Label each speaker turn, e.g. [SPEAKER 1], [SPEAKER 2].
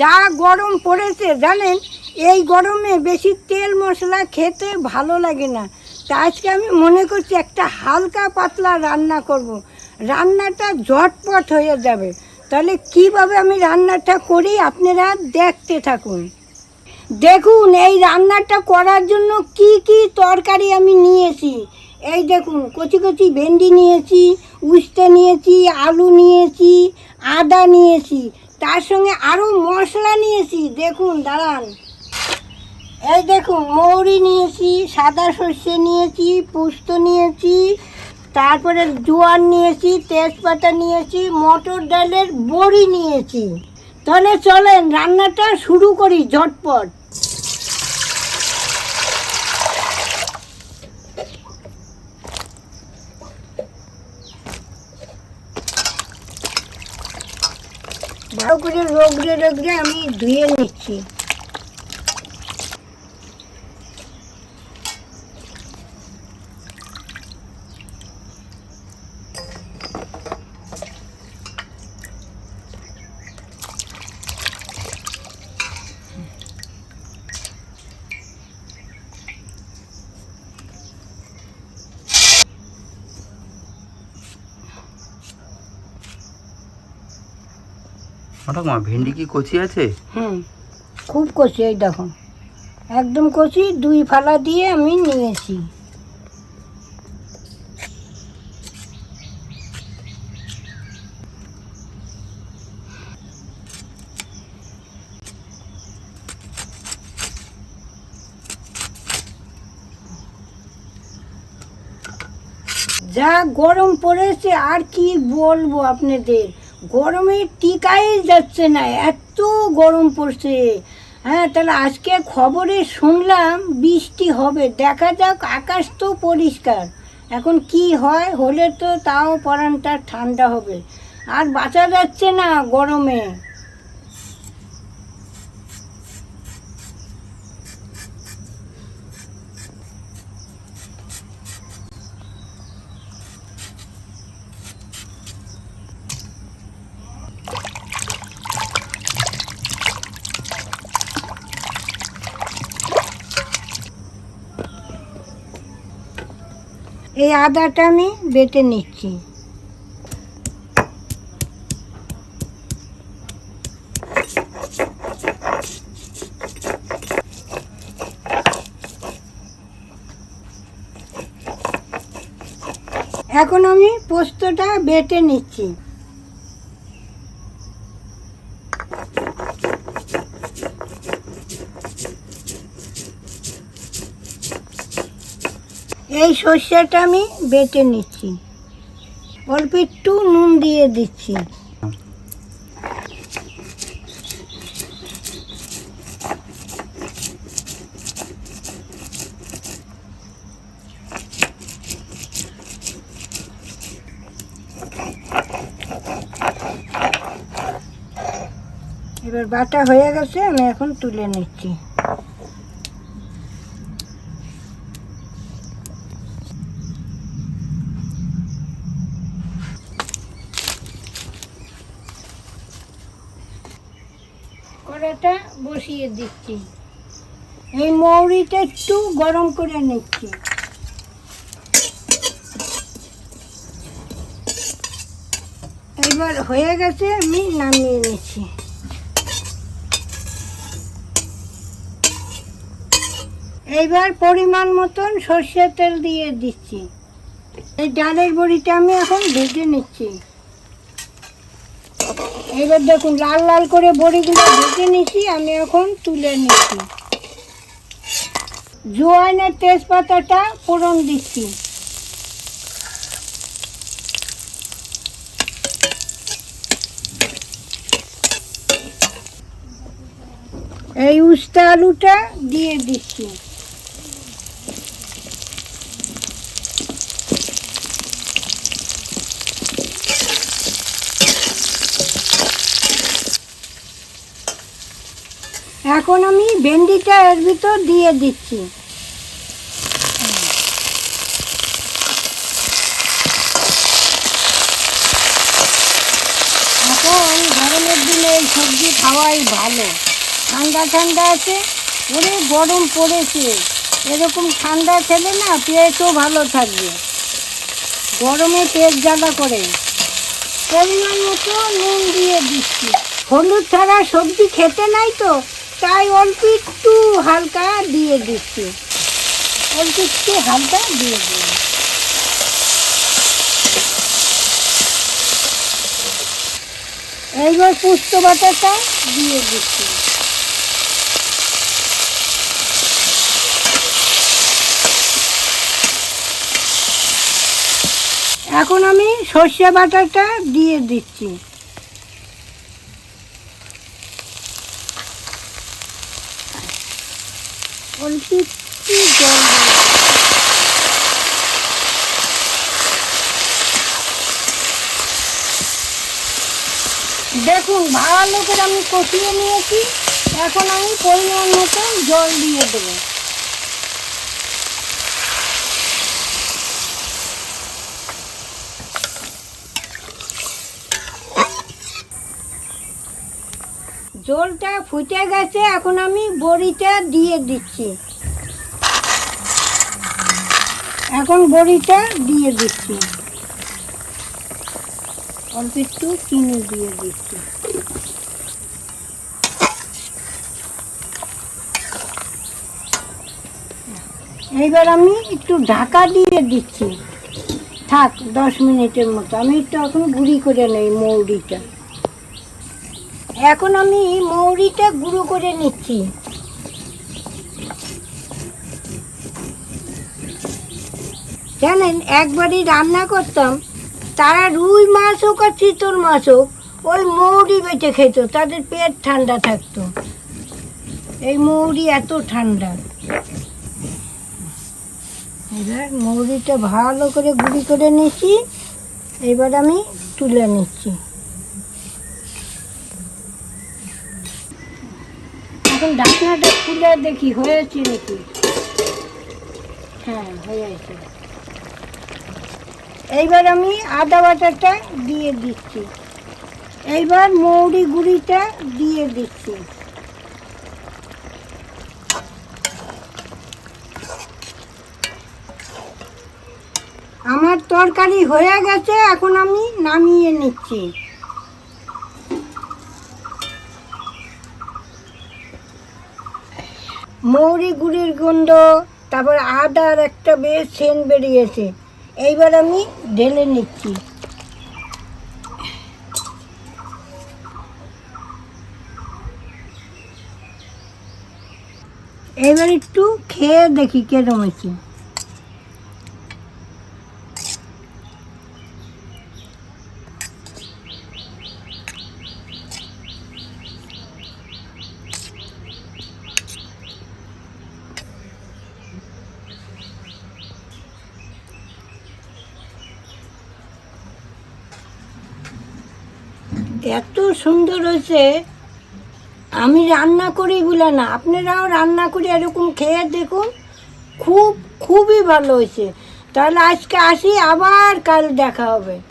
[SPEAKER 1] যা গরম পড়েছে জানেন, এই গরমে বেশি তেল মশলা খেতে ভালো লাগে না। তা আজকে আমি মনে করছি একটা হালকা পাতলা রান্না করব। রান্নাটা ঝটপট হয়ে যাবে। তাহলে কীভাবে আমি রান্নাটা করি আপনারা দেখতে থাকুন। দেখুন, এই রান্নাটা করার জন্য কি কি তরকারি আমি নিয়েছি। এই দেখুন, কচি কচি ভেন্ডি নিয়েছি, উস্তে নিয়েছি, আলু নিয়েছি, আদা নিয়েছি, তার সঙ্গে আরও মশলা নিয়েছি। দেখুন, দাঁড়ান। এই দেখুন, মৌরি নিয়েছি, সাদা সর্ষে নিয়েছি, পোস্ত নিয়েছি, তারপরে জোয়ার নিয়েছি, তেজপাতা নিয়েছি, মটর ডালের বড়ি নিয়েছি। তাহলে চলেন, রান্নাটা শুরু করি ঝটপট। ভালো করে রোগড়ে রোগড়ে আমি ধুয়ে নিচ্ছি।
[SPEAKER 2] ভেন্ডি কি কচি আছে?
[SPEAKER 1] খুব কষি এই দেখো। একদম কষি দুই ফালা দিয়ে আমি নিয়েছি যা গরম পড়েছে, আর কি বলব আপনাদের? গরমে টিকাই যাচ্ছে না, এত গরম পড়ছে। হ্যাঁ তাহলে আজকে খবরে শুনলাম বৃষ্টি হবে, দেখা যাক, আকাশ তো পরিষ্কার। এখন কি হয়, হলে তো তাও পরানটা ঠান্ডা হবে। আর বাঁচা যাচ্ছে না গরমে। এই আদাটা আমি বেটে নিচ্ছি। এখন আমি পোস্তটা বেটে নিচ্ছি। এই সর্ষেটা আমি বেটে নিচ্ছি। অল্প একটু নুন দিয়ে দিচ্ছি। এবার বাটা হয়ে গেছে, আমি এখন তুলে নিচ্ছি। কড়াটা বসিয়ে দিচ্ছি। এই মৌরিটা একটু গরম করে নিচ্ছি। এবার হয়ে গেছে, আমি নামিয়ে নিচ্ছি। এইবার পরিমাণ মতন সর্ষের তেল দিয়ে দিচ্ছি। এই ডালের বড়িটা আমি এখন ভেজে নিচ্ছি। এবার দেখুন, লাল লাল করে বড়িগুলো ভেজে নিচ্ছি আমি এখন তুলে নিচ্ছি জোয়ানের তেজপাতাটা ফোড়ন দিচ্ছি। এই উস্তা আলুটা দিয়ে দিচ্ছি। এখন আমি ভেন্ডিটা এর ভিতর দিয়ে দিচ্ছি। এখন গরমের দিনে এই সবজি খাওয়াই ভালো। ঠান্ডা ঠান্ডা আছে ওরে গরম পড়েছে। এরকম ঠান্ডা খেলে না পেটও ভালো থাকবে। গরমে পেট জ্বালা করে। পরিমাণ মতো নুন দিয়ে দিচ্ছি। হলুদ ছাড়া সবজি খেতে নাই তো? তাই অল্প একটু হালকা দিয়ে দিচ্ছি। অল্প একটু হালকা দিয়ে দিলাম এইবার পুস্ত বাটাটা দিয়ে দিচ্ছি। এখন আমি সর্ষে বাটাটা দিয়ে দিচ্ছি। দেখুন, ভালো করে আমি কষিয়ে নিয়েছি। এখন আমি পরিমাণ মতো জল দিয়ে দেবো। জলটা ফুটে গেছে, এখন আমি বড়িটা দিয়ে দিচ্ছি। এখন বড়িটা দিয়ে দিচ্ছি। অল্প একটু চিনি দিয়ে দিচ্ছি। এইবার আমি একটু ঢাকা দিয়ে দিচ্ছি। থাক, দশ মিনিটের মতো। আমি একটু এখন গুঁড়ি করে নেই মৌরিটা। এখন আমি মৌরিটা গুঁড়ো করে নিচ্ছি। জানেন, একবারই রান্না করতাম। তারা রুই মাছ হোক আর চিতল মাছ হোক, ওই মৌরি বেঁচে খেত, তাদের পেট ঠান্ডা থাকতো। এই মৌরি এত ঠান্ডা। এবার মৌরিটা ভালো করে গুঁড়ি করে নিচ্ছি। এবার আমি তুলে নিচ্ছি। এখন ঢাকনাটা খুলে দেখি, হয়েছে নাকি? হ্যাঁ হয়েছে। এইবার আমি আদা বাটাটা দিয়ে দিচ্ছি। এইবার মৌরি গুঁড়িটা দিয়ে দিচ্ছি। আমার তরকারি হয়ে গেছে, এখন আমি নামিয়ে নিচ্ছি। মৌরি গুঁড়ির গন্ধ, তারপর আদার একটা বেশ সেন্ট বেরিয়েছে। এইবার আমি ঢেলে নিচ্ছি। এইবার একটু খেয়ে দেখি কেরম হয়েছে। এত সুন্দর হয়েছে। আমি রান্না করি বলে না, আপনারাও রান্না করি, এরকম খেয়ে দেখুন, খুব, খুবই ভালো হয়েছে। তাহলে আজকে আসি, আবার কাল দেখা হবে।